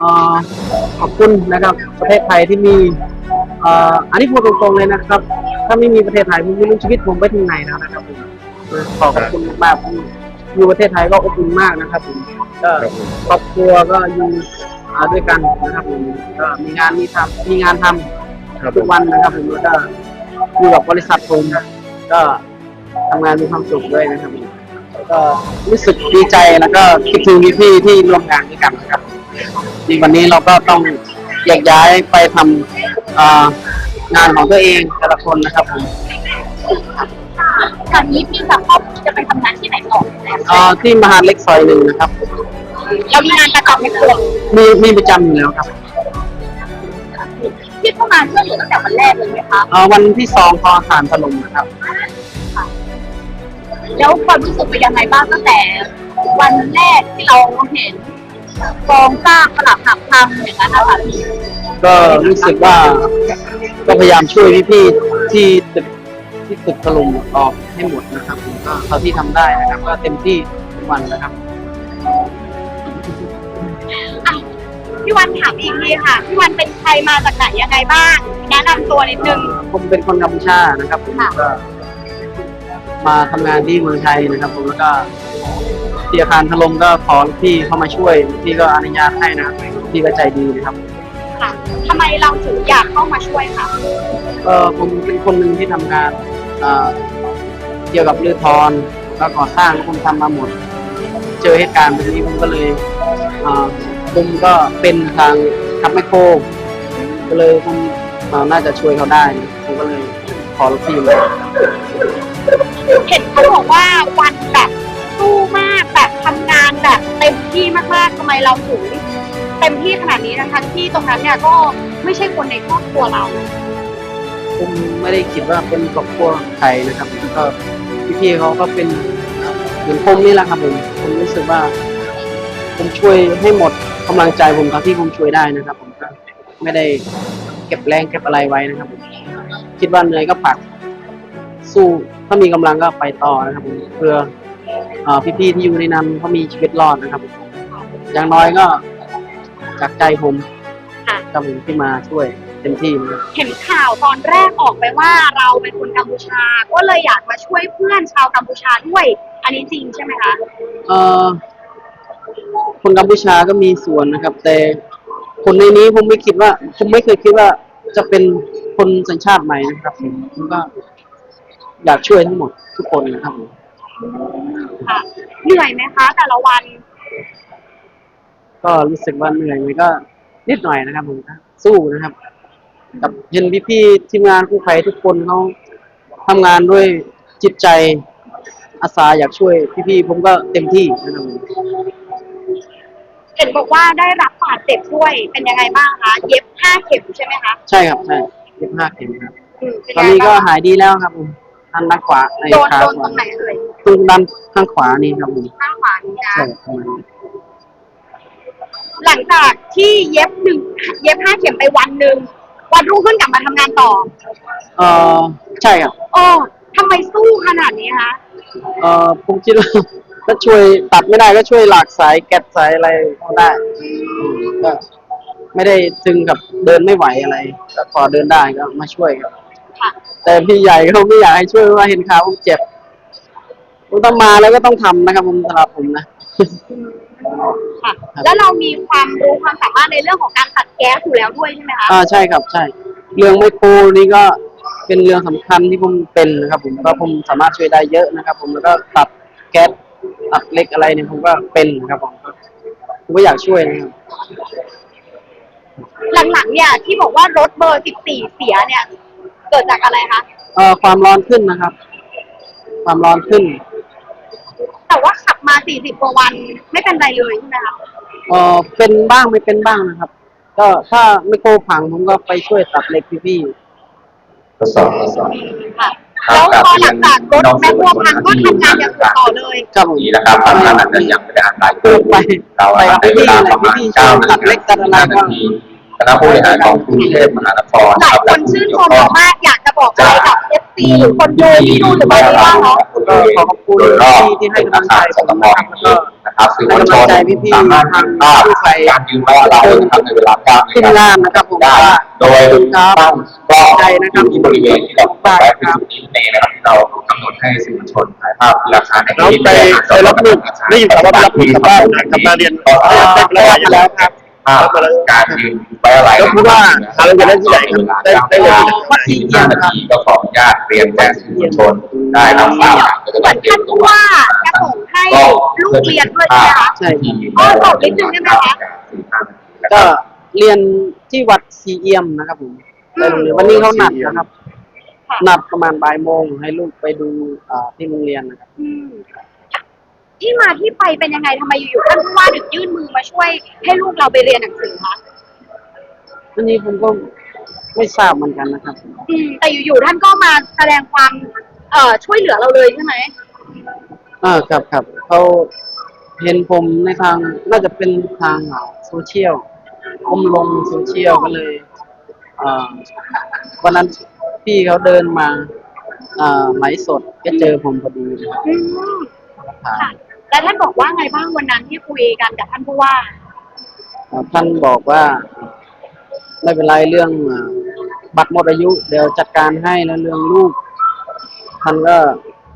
เอ่อขอบคุณนะครับ ประเทศไทยที่มีเอ่ออันนี้พูดตรงๆเลยนะครับ ถ้าไม่มีประเทศไทยผมไม่รู้ชีวิตผมไปถึงไหนแล้วนะครับผมขอขอบคุณมากๆผมอยู่ประเทศไทยก็อบอุ่นมากนะครับผมก็ครอบครัวก็อยู่อ่าด้วยกันนะครับผมก็มีงานมีทำมีงานทำครับทุกวันนะครับผมแล้วก็อยู่กับบริษัทผมก็ทำงานมีความสุขด้วยนะครับผมแล้วก็รู้สึกดีใจแล้วก็คิดถึงพี่ๆที่ร่วมงานด้วยกันนะครับใน วันนี้เราก็ต้องแยกย้ายไปทำอ่างานของตัวเองแต่ละคนนะครับผมตอนนี้พี่กับครอบครัวจะไปทำงานที่ไหนต่อแล้วอ่าที่มหาเล็กซอยหนึ่งนะครับ เรามีงานประจำในตัวมีมีประจำอยู่แล้วครับพี่เข้ามาช่วยเหลือตั้งแต่วันแรกเลยไหมคะอ่าวันที่สองพอฐานถล่มนะครับ แล้วความรู้สึกเป็นยังไงบ้างตั้งแต่ วันแรกที่เราเห็น กองสร้างปลักหักพังอย่างนั้นนะคะพี่ก็รู้สึกว่าก็พยายามช่วยพี่ๆที่ตึกที่ตึกถล่มออกให้หมดนะครับผมก็เท่าที่ทำได้นะครับ ก็เต็มที่ทุกวันนะครับ อะพี่วันถามอีกทีค่ะ พี่วันเป็นใครมาจากไหนยังไงบ้างแนะนำตัวนิดนึง ผมเป็นคนกัมพูชานะครับผมค่ะ ก็มาทำงานที่เมืองไทยนะครับ ผมแล้วก็ ที่อาคารถล่มก็ขอพี่เข้ามาช่วยพี่ก็อนุญาตให้นะครับพี่ก็ใจดีนะครับค่ะทำไมเราถึงอยากเข้ามาช่วยคะก็ผมเป็นคนหนึ่งที่ทำงานเอ่อเกี่ยวกับเรือทอนก็ก่อสร้างผมทำมาหมด เจอเหตุการณ์แบบนี้ผมก็เลยเอ่อผมก็เป็นทางขับไมคโครก็เลยผมเอ่อน่าจะช่วยเขาได้ผมก็เลยขอรถพี่มา เห็นเขาบอกว่าวัน ที่มากๆทำไมเราถึงเต็มที่ขนาดนี้นะคะที่ตรงนั้นเนี่ยก็ไม่ใช่คนในครอบครัวเราผมไม่ได้คิดว่าเป็นครอบครัวไทยนะครับก็พี่ๆเขาก็เป็นเหมือนผมนี่แหละครับผมผมรู้สึกว่าผมช่วยให้หมดกำลังใจผมครับที่ผมช่วยได้นะครับ ผมก็ไม่ได้เก็บแรงเก็บอะไรไว้นะครับผมคิดว่าเหนื่อยก็ปักสู้ถ้ามีกำลังก็ไปต่อนะครับผมเพื่อ พี่ๆที่อยู่ในนั้นเขามีชีวิตรอดนะครับ อย่างน้อยก็จากใจผมค่ะ กับผมที่มาช่วยเต็มที่นะครับเห็นข่าวตอนแรกออกไปว่าเราเป็นคนกัมพูชา ก็เลยอยากมาช่วยเพื่อนชาวกัมพูชาด้วย อันนี้จริงใช่ไหมคะเอ่อคนกัมพูชาก็มีส่วนนะครับ แต่คนในนี้ผมไม่คิดว่าผมไม่เคยคิดว่าจะเป็นคนสัญชาติใหม่นะครับผมผมก็อยากช่วยทั้งหมดทุกคนนะครับผม ค่ะเหนื่อยไหมคะ แต่ละวัน ก็รู้สึกว่าเหนื่อยไหมก็นิดหน่อยนะครับผมก็สู้นะครับ กับเห็นพี่ๆทีมงานกู้ภัยทุกคนเขาทำงานด้วยจิตใจอาสาอยากช่วยพี่ๆผมก็เต็มที่นะครับผมเห็นบอกว่าได้รับบาดเจ็บด้วยเป็นยังไงบ้างคะเย็บห้าเข็มใช่ไหมคะใช่ครับใช่เย็บห้าเข็มครับอืมเป็นตอนยังไงนี้ก็บ้างหายดีแล้วครับผมทางด้านขวาในโดนขาโดนขตวารงไหนเอ่ย ตรงด้านข้างขวานี่ครับผมข้างขวานี้นะ ใช่ประมาณนี้หลังจากที่เย็บหนึ่งเย็บห้าเข็มไปวันหนึ่งวันรุ่งขึ้นกลับมาทำงานต่อเออใช่ครับโอ้ทำไมสู้ขนาดนี้คะเออผมคิดว่าก็ช่วยตัดไม่ได้ก็ช่วยหลากสายแกะสายอะไรก็ได้อืมก็ไม่ได้ถึงกับเดินไม่ไหวอะไรก็พอเดินได้ก็มาช่วยครับ ค่ะ แต่พี่ใหญ่เขาไม่อยากให้ช่วยเพราะว่าเห็นขาผมเจ็บ ผมต้องมาแล้วก็ต้องทำนะครับผมสำหรับผมนะ ค่ะ แล้วเรามีความรู้ความสามารถในเรื่องของการตัดแก๊สอยู่แล้วด้วยใช่ไหมคะ อ่าใช่ครับใช่ เรื่องไมโครนี่ก็เป็นเรื่องสำคัญที่ผมเป็นนะครับผมก็ผมสามารถช่วยได้เยอะนะครับ ผมแล้วก็ตัดแก๊สตัดเหล็กอะไรเนี่ยผมก็เป็นนะครับผมผมก็อยากช่วยนะครับ หลังๆเนี่ยที่บอกว่ารถเบอร์สิบสี่เสียเนี่ย เกิดจากอะไรคะ เอ่อความร้อนขึ้นนะครับ ความร้อนขึ้นแต่ว่าขับ มาสี่สิบกว่าวันไม่เป็นไรเลยใช่ไหมคะเอ่อเป็นบ้างไม่เป็นบ้างนะครับ ก็ถ้าไม่โครพังผมก็ไปช่วยตัดเหล็กพี่ทดสอบทดสอบ ค่ะแล้วพอหลังจากรถแมคโครพังก็ทำงานอย่างอื่นต่อเลย ๆครับผมนี้นะครับทำงานนั้นอย่างเป็นการหลายตัวไปเราไปกับใช้เวพี่ลาๆอะไรประมาณพี่ๆช่เก้าวยนาตัดฬิเหล็กตัดอะไรกาก็นาทีคณะผู้บริหารของกรุงเทพมหานครหลายคนชื่นชมเรามากอยากจะบอกอะไรกับเอฟซีหรือคนดูที่ดูหรือวันนี้บ้างเนาะ ก็ขอขอบคุณที่ที่ให้กำลังใจผมนะครับแล้วก็นะครับสื่อมวลชนให้กำลังใจพี่ๆสามารถทางภาพกู้ภัยการยืนไว้อะไรนะครับในเวลาก้าวทีมงานนะครับผมได้ว่าโดยครับตั้งกล้องใจนะครับที่บริเวณที่เราได้ไว้คที่รับจุดนี้เองนะครับที่เรากำหนดให้สื่อมวลชนถ่ายภาพราคาในแล้วไปไปรับลูกได้ยินข่าวว่าไปรับลูกกลับบ้านนะกลับมาเรียนต่อได้ได้ไปแล้วแล้วครับภาพการยืนไว้อะไรแล้วผู้ว่าหาโรงเรียนได้ที่ไหนครับได้ได้เรียนที่ไหนวัดศรีเอี่ยมนาครับทีก็ขออนุญาตเรียนแจ้งสื่อมวลชนได้รับทราบก็จะเหมืได้อนเตรียท่ามนตัผู้วว่าจะส่งให้ลูกเรียนด้วยใช่ไหมคะใช่ครับอ๋อบอกนิดนึงได้ไหมคะก็เรียนที่วัดศรีเอี่ยมนะครับผมไปโรงเรียนวันนี้เขานัดนะครับค่ะนัดประมาณบ่ายโมงให้ลูกไปดูอ่าที่โรงเรียนนะครับอืม ที่มาที่ไปเป็นยังไงทำไมอยู่ๆท่านผู้ว่าถึงยื่นมือมาช่วยให้ลูกเราไปเรียนหนังสือคะอันนี้ผมก็ไม่ทราบเหมือนกันนะครับ อืมแต่อยู่ๆท่านก็มาแสดงความเอ่อช่วยเหลือเราเลยใช่ไหมอ่าครับครับเขาเห็นผมในทางน่าจะเป็นทางอ่าโซเชียลผมลงโซเชียลก็เลยอ่าวันนั้นพี่เขาเดินมาอ่าไลฟ์สดก็เจอผมพอดีนะครับอืมถ่ายค่ะ แล้วท่านบอกว่าไงบ้างวันนั้นที่คุยกันกับท่านผู้ว่าอ่าท่านบอกว่า ไม่เป็นไรเรื่องอ่าบัตรหมดอายุ เดี๋ยวจัดการให้แล้วเรื่องลูกท่านก็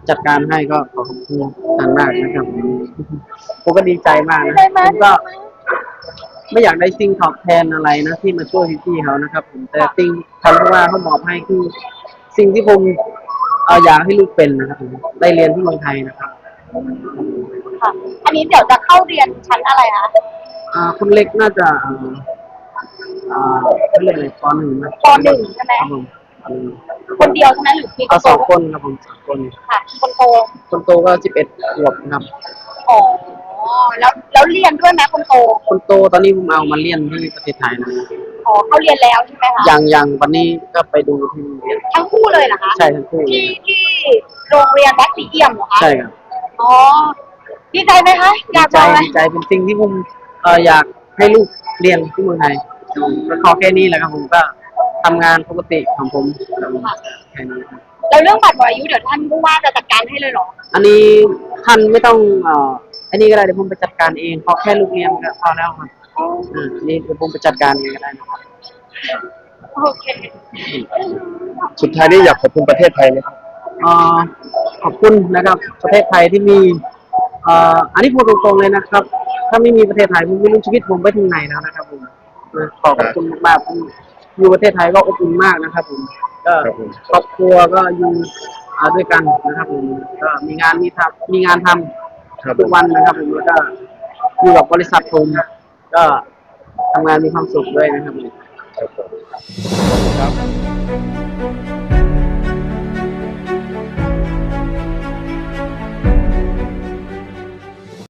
จัดการให้ก็ขอขอบคุณท่านมากนะครับผมก็ดีใจมากนะได้ไหมผมก็ ไม่อยากได้สิ่งตอบแทนอะไรนะที่มาช่วยพี่ๆเขานะครับ ผมแต่สิ่งคำที่ว่าเขามอบให้คือ สิ่งที่ผมเอ่ออยากให้ลูกเป็นนะครับผมได้เรียนที่เมืองไทยนะครับ ค่ะ อันนี้เดี๋ยวจะเข้าเรียนชั้นอะไรคะอ่าคนเล็กน่าจะอ่าอ่าเขาเรียกอะไรปหนึ่งนะปหนึ่งใช่ไหมครับผมอืมคนเดียวใช่ไหมหรือมีเอาสองคนครับผมสองคนค่ะ คนโต คนโตก็สิบเอ็ดขวบนะครับอ๋อแล้วแล้วเรียนด้วยไหมคนโต คนโตตอนนี้ผมเอามาเรียนที่ประเทศไทยนะครับอ๋อเขาเรียนแล้วใช่ไหมคะอย่างอย่างวันนี้ก็ไปดูที่โรงเรียนทั้งคู่เลยเหรอคะใช่ทั้งคู่เลที่ยที่โรงเรียนวัดศรีเอี่ยมเหรอคะใช่ครับอ๋อ ดีใจไหมคะอดียากใจบอกไหมดีใจเป็นสิ่งที่ผมเอ่ออยากให้ลูกเรียนที่เมืองไทยก็ขอแค่นี้แหละครับผมก็ทำงานปกติของผมครับผมแค่นี้ครับแล้วเรื่องบัตรหมดอายุเดี๋ยวท่านผู้ว่าจะจัดการให้เลยเหรออันนี้ท่านไม่ต้องเอ่ออันนี้ก็ได้เดี๋ยวผมไปจัดการเองขอแค่ลูกเรียนก็พอแล้วครับอ่าอันนี้เดี๋ยวผมไปจัดการเองก็ได้นะครับ โอเค สุดท้ายนี้อยากขอบคุณประเทศไทยไหมครับ เอ่อขอบคุณนะครับประเทศไทยที่มีเอ่ออันนี้พูดตรงๆเลยนะครับ ถ้าไม่มีประเทศไทยผมไม่รู้ชีวิตผมไปถึงไหนแล้วนะครับผมนะขอขอบคุณมากๆผมอยู่ประเทศไทยก็อบอุ่นมากนะครับผมก็ครับผมครอบครัวก็อยู่อ่าด้วยกันนะครับผมก็มีงานมีทำมีงานทำครับผทุกมวันนะครับผมแล้วก็อยู่กับบริษัทผมก็ทำงานมีความสุขด้วยนะครับผมครับผมครับ